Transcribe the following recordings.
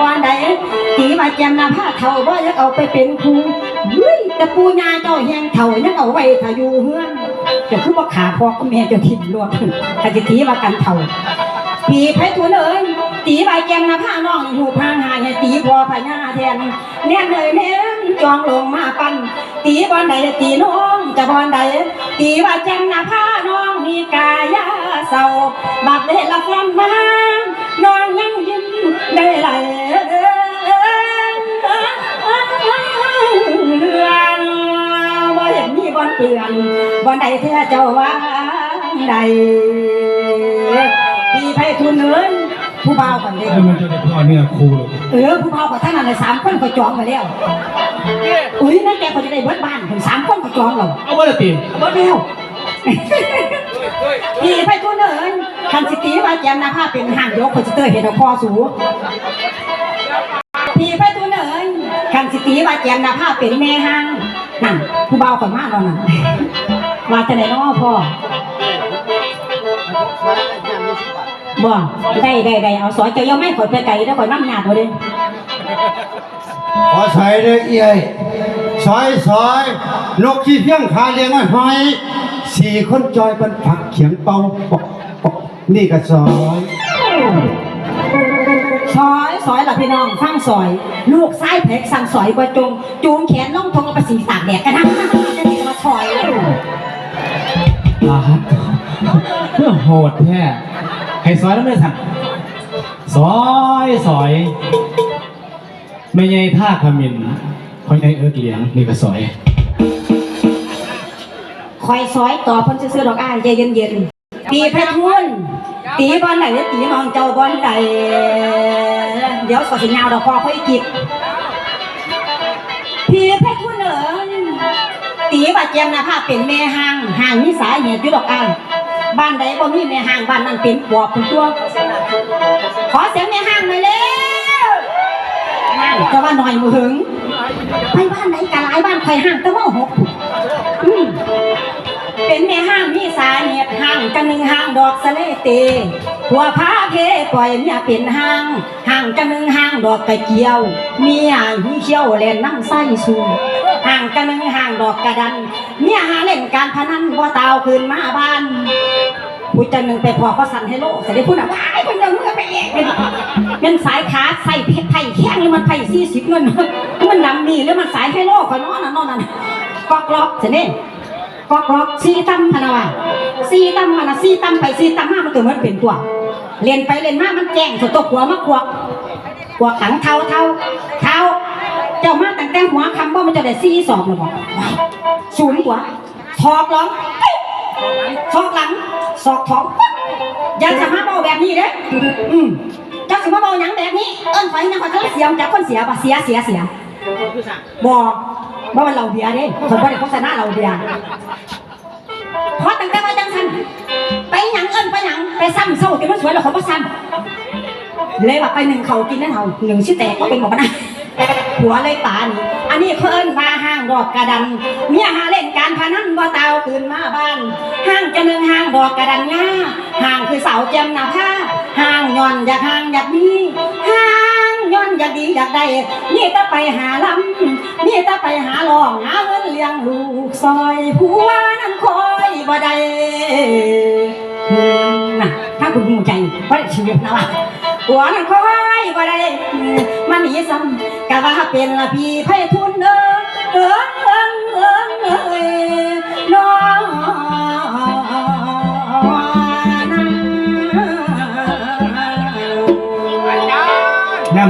บอนใดตีว่าแจมนาผ้าเท่าบ่ยังเอาไปเป็นครูเฮ้ยแต่ปูญาเจ้าแหงเท่ายังเอาไว้ถ้าอยู่เฮือนเดี๋ยวคือว่าขาพอก็แม่จะทิ้งรวดถ้าจะตีว่ากันเท่าปีไผทุนเอ้ยตีใบแกมนาผ้าน้องหูพางหายตีพอพญาแทนแน่นเลยแน่นจองลงมาปันตีบอนใดตีน้องจะบอนใดตีว่าแจมนาผ้าน้องมีกายาเศร้าบาดเละละแฟนมาน้องยังยิ้มได้ไหล เปลือนบอนใดเธอเจ้าว่าใดปีไพทุนเอ้ยผู้บ่าวกันเลยแล้วมันจะได้พ่อเนี่ยครูเลยเออผู้บ่าวกับท่านอะไรสามคนก็จองมาแล้วอุ้ยนั่นแกก็จะได้เบิดบ้านถึงสามคนก็จองแล้วเอาว่าละตีเบิดแล้วปีไพทุนเอ้ยคันสิตีว่าแจมนาผ้าเป็นห่างยกคนจะเตยเห็นเอาพ่อสูปีไพทุนเอ้ยคันสิตีว่าแจมนาผ้าเป็นแม่ห้าง นั่นผู้บ่าวกันมากแล้วนั่นมาจะไหนน้อพ่อบ่ได้ได้ได้เอาสอยเจ้ายังไม่ข่อยไปไกลแล้วข่อยน้ำหยาดบ่เด้ขอใส่เด้อเอ้ยซอยซอยนกขี้เพียงขาเลี้ยงไว้หอยสี่คนจอยเป็นผักเขียงเป่าปอกปอกนี่ก็ซอย ซอยซอยล่ะพี่น้องฟังซอย ลูกซ้ายเพกสั่งซอยบ่จงจูงแขนล่องทงเอาไปสีตากแดดกันนะจะนี่มาซอยลาครับเพื่อโหดแท้ให้ซอยแล้วไม่สั่งซอยซอยไม่ใช่ท่าขมินเพราะใหญ่เอิกเหลียงนี่ก็ซอยคอยซอยต่อเพิ่นซื่อๆดอกอ้ายใจเย็นๆตีเพชรทุน ตีบอลไหนตีน้องเจ้าบอลใดเดี๋ยวก็สิยาวดอกคอค่อยกิบพี่เพชรทุนเอ๋ยตีว่าแจมนะภาพเป็นแม่ห้างห้างมีสาเหตุยู่ดอกอ้ายบ้านใดบ่มีแม่ห้างบ้านนั้นเป็นปอบเป็นตัว ขอเสียงแม่ห้างหน่อยเร็วนั่นก็ว่าหน่อยมือหึงไปบ้านไหนกะหลายบ้านใครห้างแตะว่าหกอืม เป็นแม่ห้างมีสาเหตุห้างกันหนึ่งห้างดอกสะเลเตหัวพาเพปล่อยเมียเป็นห้างห้างกันหนึ่งห้างดอกกระเจียวเมียหีเขี้ยวแลนน้ำไส้สูงห่างกันหนึ่งห่างดอกกระดัน เมียหาเล่นการพนันว่าตาวคืนมาบ้านผู้จันหนึ่งไปพอก็สั่นให้โลกแต่ได้พูดอะว้ายคนเดียวเมื่อไปเองเป็นสายขาใส่เพชรไผ่แข้งหรือมันไผ่สี่สิบเงินมันดำนี่หรือมันสายให้โลกคอยนอนน่ะนอนนั่นกอกล็อกเสน่ กอกล็อกซีตั้มพนาวาซีตั้มมันนะซีตั้มไปซีตั้มมามันเกิดมันเป็นตัวเรียนไปเรียนมามันแจ้งสตกหัวมาขวกขวกขังเท้าเท้าเท้าเจ้ามาตั้งแต่หัวคำว่ามันจะได้ซีสอบหรือเปล่าศูนย์หัวทอกหลังทอกหลังสอกท้องปั๊บอยังสามารถเบาแบบนี้เด้ออืมเจ้าสามารถเบาหยังแบบนี้ เอิ้นไฟนะเขาจะเสียมจากคนเสียปะเสียเสียเสียบอก ว่ามันเราเบียร์เด้ผมว่าเด็กโฆษณาเราเบียร์เพราะตั้งแต่ว่าจังสันไปหยังเอิ้นไปหยังไปซ้ำเศร้าจนมันสวยแล้วเขาก็ซ้ำเลยว่าไปหนึ่งเขากินนั่นเขาหนึ่งชื่อแตกก็เป็นบอกนะหัวเลยตานี่อันนี้เพิ่นมาห้างดอกกระดันเมียหาเล่นการพนันว่าเตาคืนมาบ้าน ห้างจะหนึ่งห้างดอกกระดันง่าห้างคือเสาแจมหน้าผ้าห้างย่อนอยากห้างอยากดี อยากดีอยากได้นี่ตะไปหาลำนี่ตะไปหาลองหาเงินเลี้ยงลูกซอยผัวนั้นคอยบ่ได้น่ะถ้าคุณหูใจเพราชีวิตนะล่ะหัวนั่นคอยบ่ได้มันหนีซ้ำกะว่าเป็นละพี่ไพทุนเด้อเออเออเออ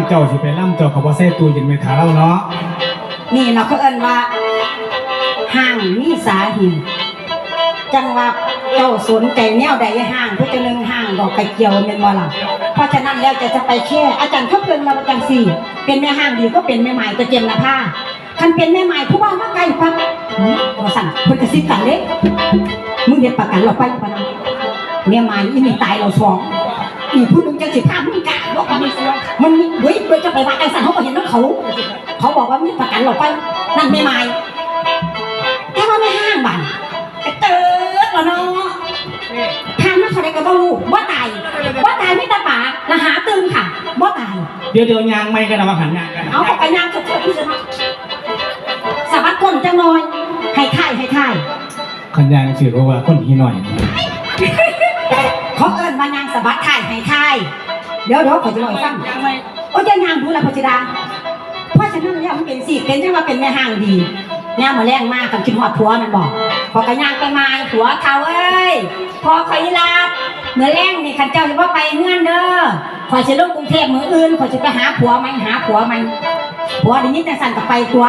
เจ้าสิไปล่ำเจ้าเขาบ่ใส่ตู้เย็นไว้ถาเราเนาะนี่เราก็เอิ้นว่าห่างมีสาหตุจังว่าเจ้าสนใจแนวใดห่างเพื่อจะนึงห่างดอกไก่เกี่ยวเป็นบ่ล่ะเพราะฉะนั้นแล้วจะจะไปแค่อาจารย์เขาเพิ่นมาจังสี่ เป็นแม่ห้างดีก็เป็นแม่ใหม่ก็เจมนะผ้าคันเป็นแม่ใหม่ผู้ว่ามาไกลปั๊บหืมาสั่นเพิ่นกระซิบกันเด้มึงเฮ็ดประกันเราไปปะนะแม่ใหม่อีนี่ตายเราสองอีผู้หนึงจังสิพามึงกะบอกว่ามั ไปว่าจังสั่นเขาก็เห็นน้ำเขา เขาบอกว่ามีประกันเราไป นั่นไม่ไม่แต่ว่าไม่ห้างบันไอ้เติร์ดแล้วเนาะทางนั้นเขาได้กระเป๋าลูกว่าตายว่าตายไม่ตาป่าละหาตึงค่ะบ่ตาย เดี๋ยวเดี๋ยวยางไม่กันนะมาหันยางกัน เอาไปยางสุดๆที่จะสะบัดก้นจังหน่อยให้ท่ายให้ท่ายขันยางสิรู้ว่าคนหีหน่อยเขาเอิ้นว่ายางสะบัดท่ายให้ท่ายเดี๋ยวเดี๋ยวขอจะบอกให้ฟังโอ้ยจะยางดูแลพจิดาเพราะฉะนั้นแล้วมันเป็นสิเป็นที่ว่าเป็นแม่ห้างดีย่างมาแรงมากกับคิดหอดผัวมันบอกพอกระย่างไปมาผัวเขาเอ้ยพอคอยลาบเมื่อแรงนี่ขันเจ้าจะว่าไปเงื่อนเด้อขอยจะลงกรุงเทพมืออื่นขอยจะไปหาผัวมันหาผัวมันผัวเดี๋ยวนี้แต่สั่นกับไปตัว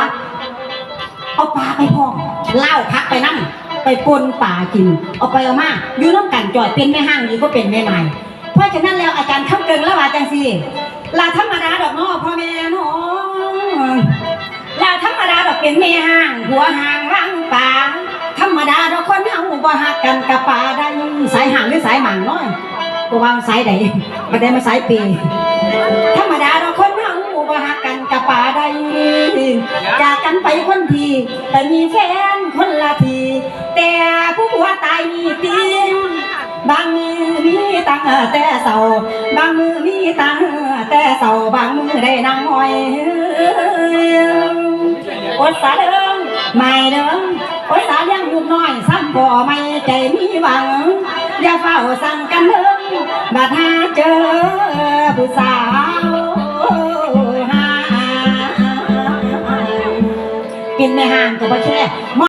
เอาปลาไปพองเหล้าพักไปนั่งไปปนป่ากิน เอาไปเอามาอยู่น้ำกันจอยเป็นแม่ห้างดีก็เป็นแม่ใหม่เพราะฉะนั้นแล้วอาจารย์คำเกิงแล้วว่าจังสิ ลาธรรมดาดอกเนอพ่อแม่น้องลาธรรมดาดอกเป็นแม่ห้างหัวห้างร่างป่าธรรมดาดอกคนเฮาบ่ฮักกันกับป่าได้สายห่างหรือสายหมางน้อยก็วางสายใดบ่ได้มาสายปีธรรมดาเราคนเฮาบ่ฮักกันกับป่าใดจากกันไปคนทีแต่มีแฟนคนละที แต่ผู้ผัวตายมีตีบางมือมีตังแต่เศร้าบางมือมีตัง แต่เศร้าบางมือได้นางอ้อยอดสาเดิมไม่เดิมอดสาเลี้ยงลูกน้อยซ้ำบ่ไม่ใจมีหวัง อย่าเฝ้าสั่งกันเดิมบัดหาเจอผู้สาวหาเป็นแม่ห้างก็บ่แค่